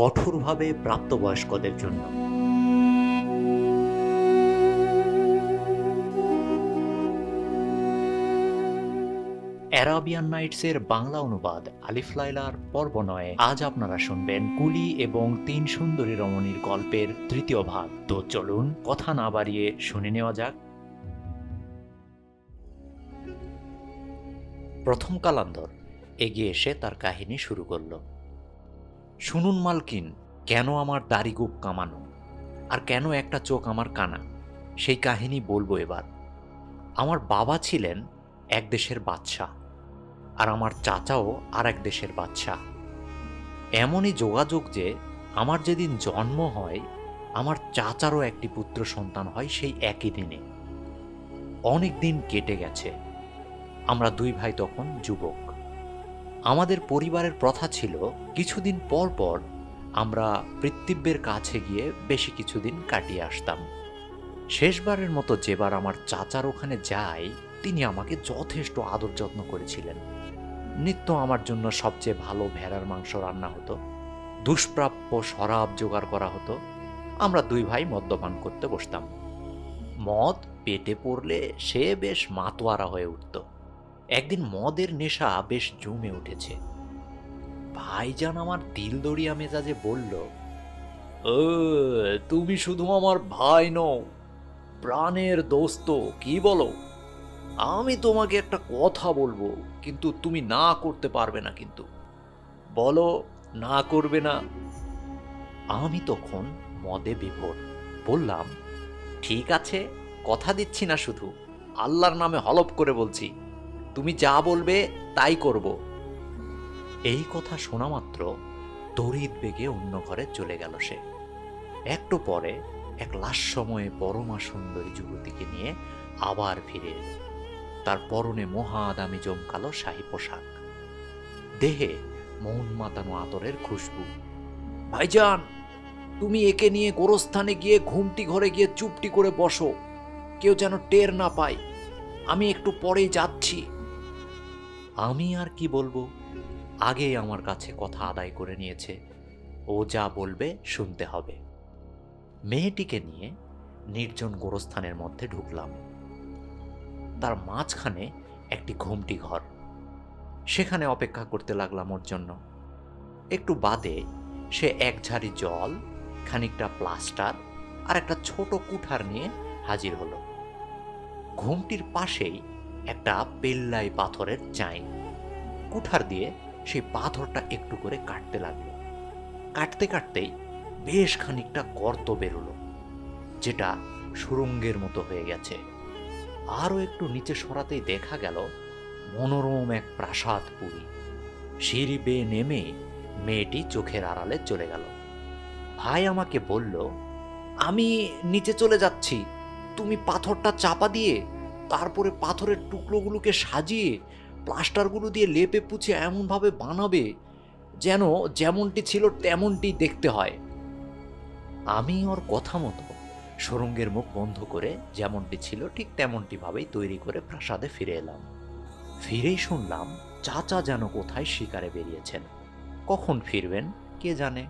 কঠোরভাবে প্রাপ্তবয়স্কদের জন্য। অ্যারাবিয়ান নাইটসের বাংলা অনুবাদ আলিফ লাইলার পর্ব নয়, আজ আপনারা শুনবেন কুলি এবং তিন সুন্দরী রমণীর গল্পের তৃতীয় ভাগ। তো চলুন কথা না বাড়িয়ে শুনে নেওয়া যাক। প্রথম কালান্দর এগিয়ে এসে তার কাহিনী শুরু করল। শুনুন মালকিন, কেন আমার দাড়ি গুপ কামানো? আর কেন একটা চোখ আমার কানা? সেই কাহিনী বলব এবার। আমার বাবা ছিলেন এক দেশের বাদশাহ, আর আমার চাচাও আর এক দেশের বাদশাহ। এমনই যোগাযোগ যে, আমার যেদিন জন্ম হয়, আমার চাচারও একটি পুত্র সন্তান হয় সেই একই দিনে। অনেক দিন কেটে গেছে। আমরা দুই ভাই তখন যুবক। আমাদের পরিবারের প্রথা ছিল, কিছুদিন পর পর আমরা পৃথিবীর কাছে গিয়ে বেশি কিছুদিন কাটিয়ে আসতাম। শেষবারের মতো যেবার আমার চাচার ওখানে যাই তিনি আমাকে যথেষ্ট আদর যত্ন করেছিলেন। নিত্য আমার জন্য সবচেয়ে ভালো ভেড়ার মাংস রান্না হতো, দুষ্প্রাপ্য শরাব জোগাড় করা হতো, আমরা দুই ভাই মদ্যপান করতে বসতাম। মদ পেটে পড়লে সে বেশ মাতোয়ারা হয়ে উঠত। একদিন মদের নেশা বেশ জমে উঠেছে। ভাইজান আমার দিল দড়িয়া মেজাজে বলল ও তুমি শুধু আমার ভাই নও, প্রাণের দোস্ত, কি বলো? আমি তোমাকে একটা কথা বলব, কিন্তু তুমি না করতে পারবে না কিন্তু। বলো, না করবে না? আমি তখন মদে বিভোর, বললাম, ঠিক আছে, কথা দিচ্ছি না শুধু, আল্লাহর নামে হলপ করে বলছি। তুমি যা বলবে তাই করব। এই কথা শোনা মাত্র তড়িৎ বেগে অন্য ঘরে চলে গেল সে। একটু পরে এক লাশ সময়ে পরমা সুন্দরী যুবতীকে নিয়ে আবার ফিরে। তার পরনে মহা দামি জমকালো শাহী পোশাক। দেহে মন মাতানো আতরের খুশবু। ভাইজান, তুমি একে নিয়ে গোরস্থানে গিয়ে ঘুমটি ঘরে গিয়ে চুপটি করে বসো। কেউ যেন টের না পায়। আমি একটু পরেই যাচ্ছি। আমি আর কি বলব? আগেই আমার কাছে কথা আদায় করে নিয়েছে। ও যা বলবে শুনতে হবে। মেয়েটিকে নিয়ে নির্জন গোরস্থানের মধ্যে ঢুকলাম। তার মাঝখানে একটি ঘুমটি ঘর। সেখানে অপেক্ষা করতে লাগলাম ওর জন্য। একটু বাদে সে এক ঝাড়ি জল, খানিকটা প্লাস্টার আর একটা ছোট কুঠার নিয়ে হাজির হলো। ঘুমটির পাশেই একটা পেল্লাই পাথরের চাই কুঠার দিয়ে সেই পাথরটা একটু করে কাটতে লাগল। কাটতে কাটতেই বেশ খানিকটা গর্ত বেরোলো, যেটা সুরঙ্গের মতো হয়ে গেছে। আরও একটু নিচে সরাতেই দেখা গেল মনোরম এক প্রাসাদ পুরী। সিঁড়ি বেয়ে নেমে মেয়েটি চোখের আড়ালে চলে গেল। ভাই আমাকে বলল, আমি নিচে চলে যাচ্ছি। তুমি পাথরটা চাপা দিয়ে তারপরে পাথরের টুকরোগুলোকে সাজিয়ে প্লাস্টারগুলো দিয়ে লেপে পুছে এমনভাবে বানাবে যেন যেমনটি ছিল তেমনটি দেখতে হয়। আমি ওর কথা মতো সুরঙ্গের মুখ বন্ধ করে যেমনটি ছিল ঠিক তেমনটি ভাবেই তৈরি করে প্রাসাদে ফিরে এলাম। ফিরেই শুনলাম চাচা যেন কোথায় শিকারে বেরিয়েছেন। কখন ফিরবেন, কে জানে?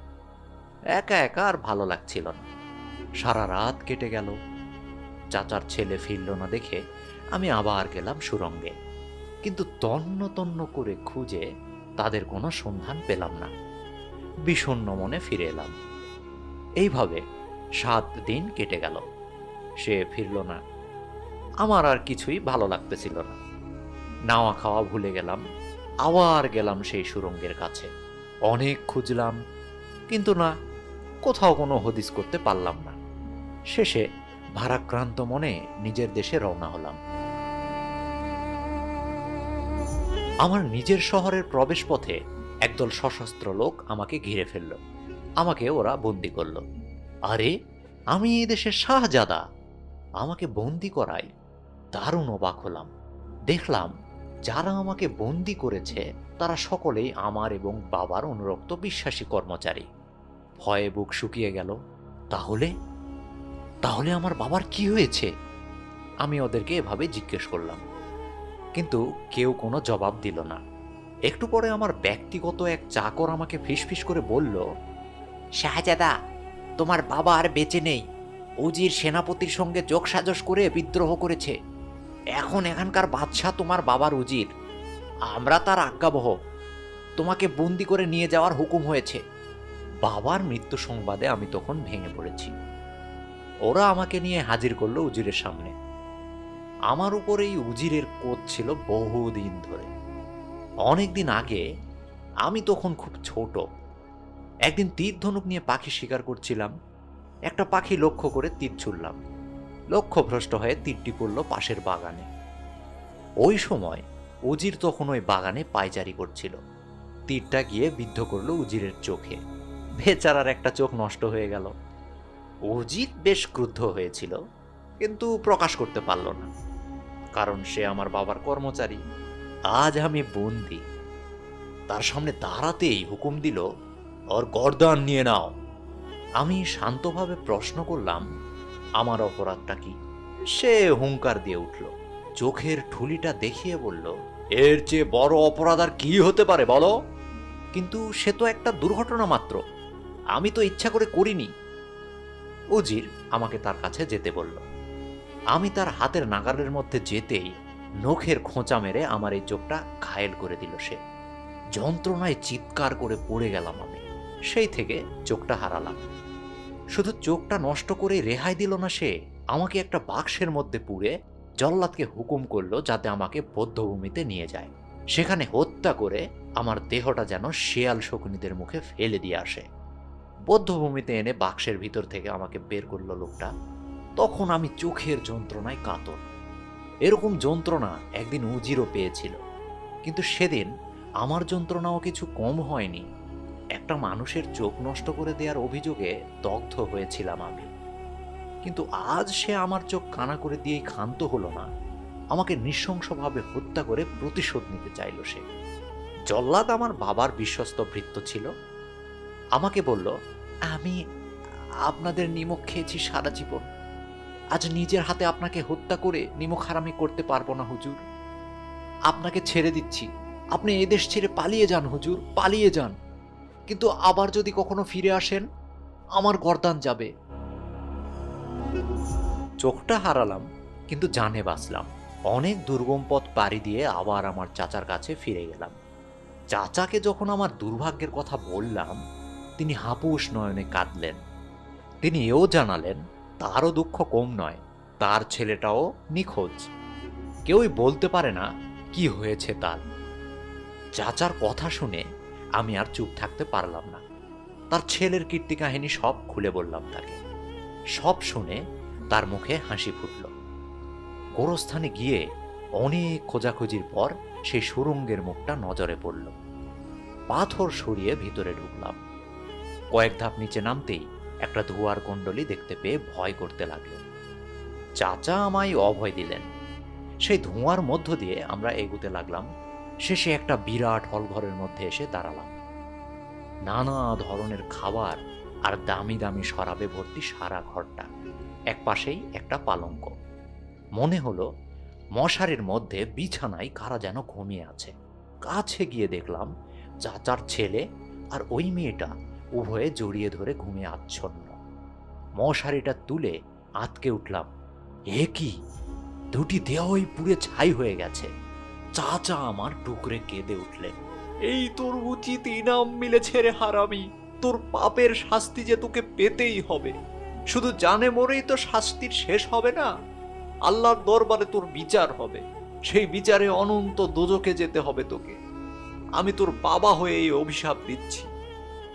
একা একা আর ভালো লাগছিল না। সারা রাত কেটে গেল। চাচার ছেলে ফিরল না দেখে আমি আবার গেলাম সুরঙ্গে। কিন্তু তন্ন তন্ন করে খুঁজে তাদের কোনো সন্ধান পেলাম না। বিষণ্ণ মনে ফিরে এলাম। এইভাবে সাত দিন কেটে গেল। সে ফিরল না। আমার আর কিছুই ভালো লাগতেছিল না। নাওয়া খাওয়া ভুলে গেলাম। আবার গেলাম সেই সুরঙ্গের কাছে। অনেক খুঁজলাম। কিন্তু না, কোথাও কোনো হদিস করতে পারলাম না। শেষে ভারাক্রান্ত মনে নিজের দেশে রওনা হলাম। আমার নিজের শহরের প্রবেশপথে একদল সশস্ত্র লোক আমাকে ঘিরে ফেলল। আমাকে ওরা বন্দি করল। আরে, আমি এই দেশের শাহজাদা। আমাকে বন্দি করায়। দারুণ অবাক হলাম। দেখলাম, যারা আমাকে বন্দি করেছে, তারা সকলেই আমার এবং বাবার অনুরক্ত বিশ্বাসী কর্মচারী। ভয়ে বুক শুকিয়ে গেল। তাহলে? তাহলে আমার বাবার কি হয়েছে? আমি ওদেরকে এভাবে জিজ্ঞেস করলাম। কিন্তু কেউ কোনো জবাব দিল না। একটু পরে আমার ব্যক্তিগত এক চাকর আমাকে ফিসফিস করে বলল, শাহজাদা, তোমার বাবা আর বেঁচে নেই। উজির সেনাপতির সঙ্গে যোগসাজশ করে বিদ্রোহ করেছে। এখন এখানকার বাদশাহ তোমার বাবার উজির। আমরা তার আজ্ঞাবহ। তোমাকে বন্দি করে নিয়ে যাওয়ার হুকুম হয়েছে। বাবার মৃত্যু সংবাদে আমি তখন ভেঙে পড়েছি। ওরা আমাকে নিয়ে হাজির করল উজিরের সামনে। আমার উপর এই উজিরের কোচ ছিল বহুদিন ধরে। অনেকদিন আগে আমি তখন খুব ছোট। একদিন তীর ধনুক নিয়ে পাখি শিকার করছিলাম। একটা পাখি লক্ষ্য করে তীর ছুড়লাম। লক্ষ্যভ্রষ্ট হয়ে তীরটি পড়ল পাশের বাগানে। ওই সময় উজির তখন ওই বাগানে পায়চারি করছিল। তীরটা গিয়ে বিদ্ধ করল উজিরের চোখে। বেচারার একটা চোখ নষ্ট হয়ে গেল। উজির বেশ ক্রুদ্ধ হয়েছিল, কিন্তু প্রকাশ করতে পারল না। কারণ সে আমার বাবার কর্মচারী। আজ আমি বন্দি। তার সামনে দাঁড়াতেই হুকুম দিল, ওর গর্দান নিয়ে নাও। আমি শান্তভাবে প্রশ্ন করলাম, আমার অপরাধটা কি? সে হুঙ্কার দিয়ে উঠল, চোখের ঠুলিটা দেখিয়ে বলল, এর চেয়ে বড় অপরাধ আর কি হতে পারে বলো? কিন্তু সে তো একটা দুর্ঘটনা মাত্র, আমি তো ইচ্ছা করে করিনি। উজির আমাকে তার কাছে যেতে বলল। আমি তার হাতের নাগালের মধ্যে যেতেই নখের খোঁচা মেরে আমার এই চোখটা ঘায়েল করে দিল সে। যন্ত্রণায় চিৎকার করে পড়ে গেলাম আমি। সেই থেকে চোখটা হারালাম। শুধু চোখটা নষ্ট করে রেহাই দিল না সে, আমাকে একটা বাক্সের মধ্যে পুড়ে জল্লাদকে হুকুম করল যাতে আমাকে বদ্ধভূমিতে নিয়ে যায়। সেখানে হত্যা করে আমার দেহটা যেন শেয়াল শকুনিদের মুখে ফেলে দিয়ে আসে। বদ্ধভূমিতে এনে বাক্সের ভিতর থেকে আমাকে বের করল লোকটা। তখন আমি চোখের যন্ত্রণায় কাতর। এরকম যন্ত্রণা একদিন উজিরও পেয়েছিল। কিন্তু সেদিন আমার যন্ত্রণাও কিছু কম হয়নি। একটা মানুষের চোখ নষ্ট করে দেওয়ার অভিযোগে দগ্ধ হয়েছিলাম আমি। কিন্তু আজ সে আমার চোখ কানা করে দিয়েই ক্ষান্ত হলো না। আমাকে নৃশংসভাবে হত্যা করে প্রতিশোধ নিতে চাইল সে। জল্লাদ আমার বাবার বিশ্বস্ত ভৃত্য ছিল। আমাকে বলল, আমি আপনাদের নিমক খেয়েছি সারা জীবন। আজ নিজের হাতে আপনাকে হত্যা করে নিমক হারামি করতে পারব না, হুজুর। আপনাকে ছেড়ে দিচ্ছি। আপনি এদেশ ছেড়ে পালিয়ে যান, হুজুর, পালিয়ে যান। কিন্তু আবার যদি কখনো ফিরে আসেন, আমার গরদান যাবে। চোখটা হারালাম, কিন্তু জানে বাঁচলাম। অনেক দুর্গম পথ পাড়ি দিয়ে আবার আমার চাচার কাছে ফিরে গেলাম। চাচাকে যখন আমার দুর্ভাগ্যের কথা বললাম, তিনি হাপুস নয়নে কাঁদলেন। তিনি এও জানালেন তারও দুঃখ কম নয়, তার ছেলেটাও নিখোঁজ। কেউই বলতে পারে না কি হয়েছে তার। চাচার কথা শুনে আমি আর চুপ থাকতে পারলাম না। তার ছেলের কীর্তি কাহিনী সব খুলে বললাম তাকে। সব শুনে তার মুখে হাসি ফুটল। গোরস্থানে গিয়ে অনেক খোঁজাখুঁজির পর সেই সুরঙ্গের মুখটা নজরে পড়ল। পাথর সরিয়ে ভিতরে ঢুকলাম। কয়েক ধাপ নিচে নামতেই একটা ধোয়ার কুণ্ডলি দেখতে পেয়ে ভয় করতে লাগল। চাচা আমায় অভয় দিলেন। সেই ধোঁয়ার মধ্য দিয়ে আমরা এগুতে লাগলাম। শেষে একটা বিরাট হলঘরের মধ্যে এসে দাঁড়ালাম। নানা ধরনের খাবার আর দামি দামি শরাবে ভর্তি সারা ঘরটা। এক পাশেই একটা পালঙ্ক। মনে হলো মশারির মধ্যে বিছানায় কারা যেন ঘুমিয়ে আছে। কাছে গিয়ে দেখলাম চাচার ছেলে আর ওই মেয়েটা উভয়ে জড়িয়ে ধরে ঘুমিয়ে আচ্ছন্ন। মশারিটা তুলে আতকে উঠলাম। এ কি? দুটি দেহই পুড়ে ছাই হয়ে গেছে। চাচা আমার টুকরে কেঁদে উঠলেন। এই তোর উচিত ইনাম মিলেছে রে হারামি। তোর পাপের শাস্তি যে তোকে পেতেই হবে। শুধু জানে মরেই তো শাস্তির শেষ হবে না। আল্লাহর দরবারে তোর বিচার হবে। সেই বিচারে অনন্ত দোজকে যেতে হবে তোকে। আমি তোর বাবা হয়ে এই অভিশাপ দিচ্ছি।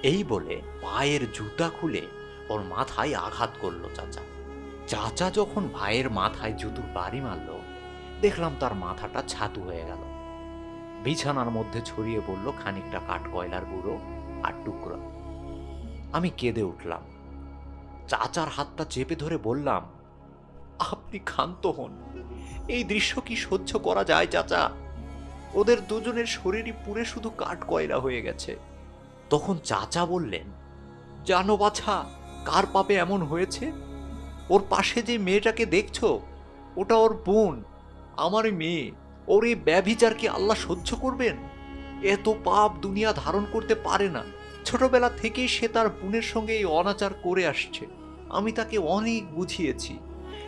এই বলে পায়ের জুতা খুলে ওর মাথায় আঘাত করল চাচা। চাচা যখন ভাইয়ের মাথায় জুতুর বাড়ি মারল, দেখলাম তার মাথাটা ছাতু হয়ে গেল। বিছানার মধ্যে ছড়িয়ে পড়ল খানিকটা কাঠ কয়লার গুঁড়ো আর টুকরো। আমি কেঁদে উঠলাম। চাচার হাতটা চেপে ধরে বললাম, আপনি ক্ষান্ত হন। এই দৃশ্য কি সহ্য করা যায়, চাচা? ওদের দুজনের শরীরই পুরে শুধু কাঠ কয়লা হয়ে গেছে। তখন চাচা বললেন, জানো বাছা, কার পাপে এমন হয়েছে? ওর পাশে যে মেয়েটাকে দেখছ, ওটা ওর বোন আমার মেয়ে। ওর এই ব্যভিচার কি আল্লাহ সহ্য করবেন? এত পাপ দুনিয়া ধারণ করতে পারে না। ছোটবেলা থেকেই সে তার বোনের সঙ্গে এই অনাচার করে আসছে। আমি তাকে অনেক বুঝিয়েছি,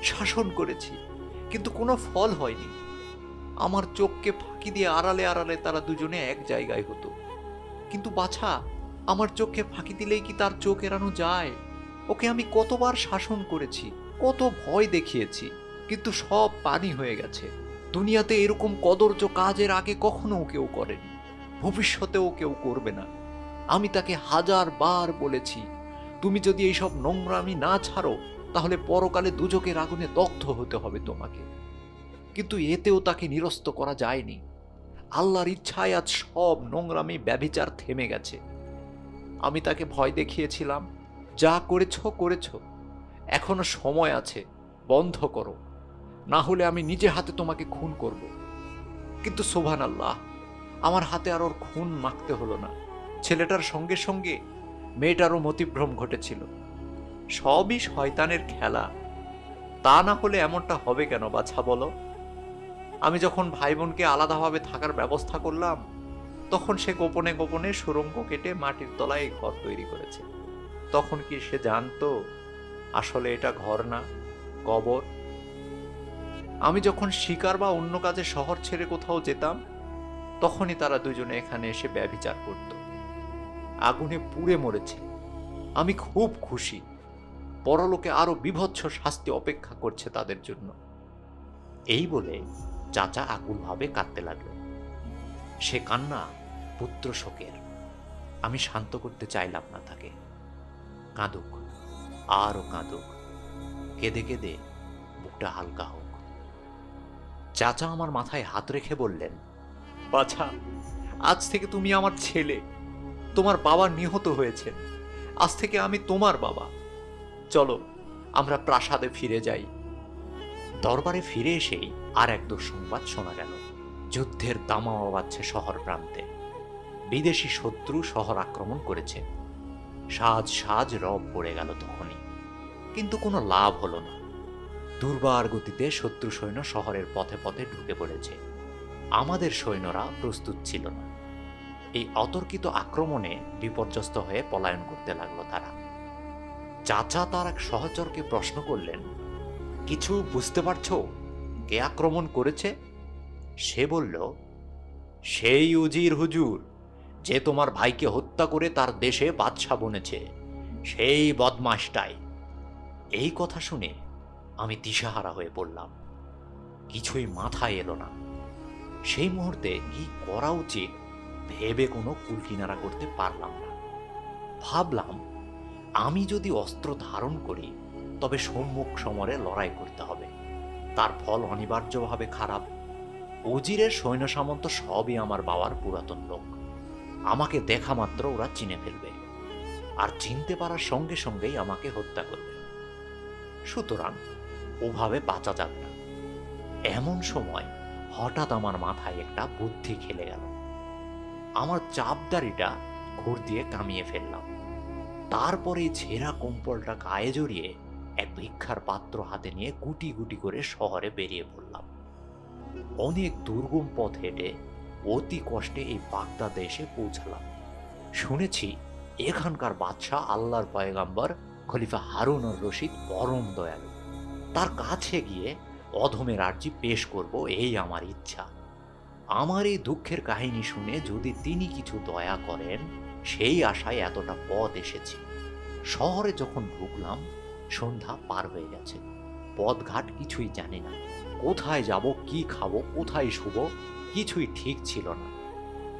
শাসন করেছি, কিন্তু কোনো ফল হয়নি। আমার চোখকে ফাঁকি দিয়ে আড়ালে আড়ালে তারা দুজনে এক জায়গায় হতো। কিন্তু বাছা, আমার চোখে ফাঁকি দিলেই কি তার চোখ এড়ানো যায়? ওকে আমি কতবার শাসন করেছি, কত ভয় দেখিয়েছি, কিন্তু সব পানি হয়ে গেছে। দুনিয়াতে এরকম কদর্য কাজের আগে কখনো কেউ করেনি, ভবিষ্যতেও কেউ করবে না। আমি তাকে হাজার বার বলেছি, তুমি যদি এইসব নোংরামি না ছাড়ো, তাহলে পরকালে দুজকের আগুনে দগ্ধ হতে হবে তোমাকে। কিন্তু এতেও তাকে নিরস্ত করা যায়নি। আল্লাহর ইচ্ছায় আজ সব নোংরামি, ব্যভিচার থেমে গেছে। আমি তাকে ভয় দেখিয়েছিলাম, যা করেছ করেছ। এখনও সময় আছে, বন্ধ করো। না হলে আমি নিজে হাতে তোমাকে খুন করব। কিন্তু সোভান আল্লাহ আমার হাতে আর ওর খুন মাখতে হলো না। ছেলেটার সঙ্গে সঙ্গে মেয়েটারও মতিভ্রম ঘটেছিল। সবই শয়তানের খেলা। তা না হলে এমনটা হবে কেন, বাছা বলো? আমি যখন ভাই বোনকে আলাদাভাবে থাকার ব্যবস্থা করলাম, তখন সে গোপনে গোপনে সুরঙ্গ কেটে মাটির তলায় এই ঘর তৈরি করেছে। তখন কি সে জানতো, আসলে এটা ঘর না, কবর? আমি যখন শিকার বা অন্য কাজে শহর ছেড়ে কোথাও যেতাম, তখনই তারা দুজনে এখানে এসে ব্যভিচার করত। আগুনে পুড়ে মরেছে। আমি খুব খুশি। পরলোকে আরও বিভৎস শাস্তি অপেক্ষা করছে তাদের জন্য। এই বলে চাচা আকুলভাবে কাঁদতে লাগল। সে কান্না পুত্র শোকের। আমি শান্ত করতে চাইলাম না তাকে। কাঁদুক, আরও কাঁদুক। কেঁদে কেঁদে বুকটা হালকা হোক। চাচা আমার মাথায় হাত রেখে বললেন, বাছা, আজ থেকে তুমি আমার ছেলে। তোমার বাবা নিহত হয়েছে। আজ থেকে আমি তোমার বাবা। চলো, আমরা প্রাসাদে ফিরে যাই। দরবারে ফিরে এসেই আর এক দুঃসংবাদ শোনা গেল। যুদ্ধের দামামা বাজছে শহর প্রান্তে বিদেশি শত্রু শহর আক্রমণ করেছে। সাজ সাজ রব পড়ে গেল তখনই। কিন্তু কোনো লাভ হলো না। দুর্বার গতিতে শত্রু সৈন্য শহরের পথে পথে ঢুকে পড়েছে। আমাদের সৈন্যরা প্রস্তুত ছিল না। এই অতর্কিত আক্রমণে বিপর্যস্ত হয়ে পলায়ন করতে লাগল তারা। চাচা তার এক সহচরকে প্রশ্ন করলেন, কিছু বুঝতে পারছ? কে আক্রমণ করেছে? সে বলল, সেই উজির হুজুর, যে তোমার ভাইকে হত্যা করে তার দেশে বাদশা বনেছে, সেই বদমাসটাই এই কথা শুনে আমি দিশাহারা হয়ে পড়লাম। কিছুই মাথায় এলো না। সেই মুহূর্তে কি করা উচিত ভেবে কোনো কুলকিনারা করতে পারলাম না। ভাবলাম, আমি যদি অস্ত্র ধারণ করি, তবে সম্মুখ সমরে লড়াই করতে হবে। তার ফল অনিবার্যভাবে খারাপ। উজিরের সৈন্য সামন্ত সবই আমার বাবার পুরাতন লোক। আমাকে দেখা মাত্র ওরা চিনে ফেলবে আর চিনতে পারার সঙ্গে সঙ্গেই আমাকে হত্যা করবে। সুতরাং ওভাবে বাঁচা যাবে না। এমন সময় হঠাৎ আমার মাথায় একটা বুদ্ধি খেলে গেল। আমার চাপদারিটা ঘুর দিয়ে কামিয়ে ফেললাম। তারপরে ছেঁড়া কম্পলটা গায়ে জড়িয়ে এক ভিক্ষার পাত্র হাতে নিয়ে গুটি গুটি করে শহরে বেরিয়ে পড়লাম। অনেক দুর্গম পথ হেঁটে অতি কষ্টে এই বাগদাদে এসে পৌঁছালাম। শুনেছি এখানকার বাদশাহ আল্লাহর পয়গাম্বর খলিফা হারুন রশিদ পরম দয়ালু। তার কাছে গিয়ে অধমের আর্জি পেশ করব, এই আমার ইচ্ছা। আমার এই দুঃখের কাহিনী শুনে যদি তিনি কিছু দয়া করেন, সেই আশায় এতটা পথ এসেছি। শহরে যখন ঢুকলাম সন্ধ্যা পার হয়ে গেছে। পথঘাট কিছুই জানি না। কোথায় যাব, কি খাব, কোথায় শুভ কিছুই ঠিক ছিল না।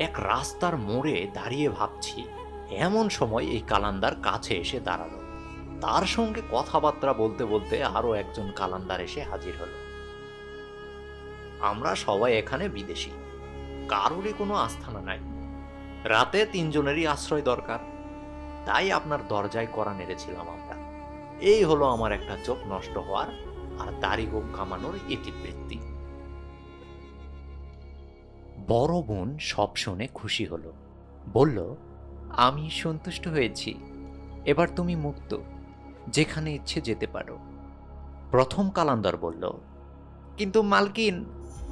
এক রাস্তার মোড়ে দাঁড়িয়ে ভাবছি, এমন সময় এই কালান্দার কাছে এসে দাঁড়াল। তার সঙ্গে কথাবার্তা বলতে বলতে আরও একজন কালান্দার এসে হাজির হলো। আমরা সবাই এখানে বিদেশি। কারোরই কোনো আস্থানা নাই। রাতে তিনজনেরই আশ্রয় দরকার। তাই আপনার দরজায় করা নেড়েছিলাম আমরা। এই হলো আমার একটা চোখ নষ্ট হওয়ার আর দাড়ি হোক কামানোর ইতিবৃত্তি বড় বোন সব শুনে খুশি হলো। বলল, আমি সন্তুষ্ট হয়েছি। এবার তুমি মুক্ত, যেখানে ইচ্ছে যেতে পারো। প্রথম কালান্দার বলল, কিন্তু মালকিন,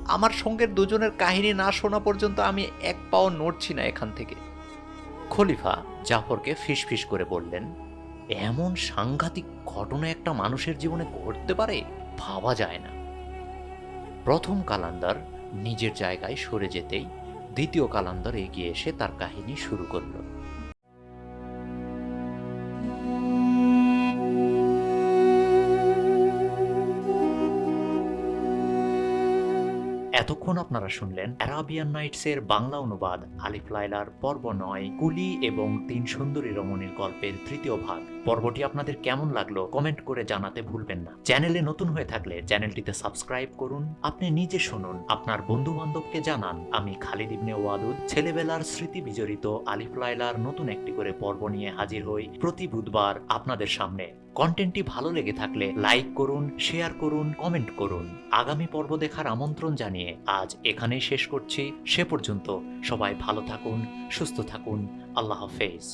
আমার সঙ্গের দুজনের কাহিনী না শোনা পর্যন্ত আমি এক পাও নড়ছি না এখান থেকে। খলিফা জাফরকে ফিসফিস করে বললেন এমন সাংঘাতিক ঘটনা একটা মানুষের জীবনে ঘটতে পারে? ভাবা যায় না। প্রথম কালান্দার নিজের জায়গায় সরে যেতেই দ্বিতীয় কালান্দার এগিয়ে এসে তার কাহিনী শুরু করল। এতক্ষণ আপনারা শুনলেন অ্যারাবিয়ান নাইটসের বাংলা অনুবাদ, আলিফ লাইলার পর্ব নয়, কুলি এবং তিন সুন্দরী রমণীর গল্পের তৃতীয় ভাগ। পর্বটি আপনাদের কেমন লাগল কমেন্ট করে জানাতে ভুলবেন না। চ্যানেলে নতুন হয়ে থাকলে চ্যানেলটিতে সাবস্ক্রাইব করুন, আপনি নিজে শুনুন। আপনার বন্ধু বান্ধবকে জানান, আমি খালিদ ইবনে ওয়াদুদ, ছেলেবেলার স্মৃতি বিজড়িত আলিফ লাইলার নতুন একটি করে পর্ব নিয়ে হাজির হই প্রতি বুধবার আপনাদের সামনে। কন্টেন্টটি ভালো লেগে থাকলে লাইক করুন, শেয়ার করুন, কমেন্ট করুন। আগামী পর্ব দেখার আমন্ত্রণ জানিয়ে আজ এখানেই শেষ করছি। সে পর্যন্ত সবাই ভালো থাকুন সুস্থ থাকুন। আল্লাহ হাফেজ।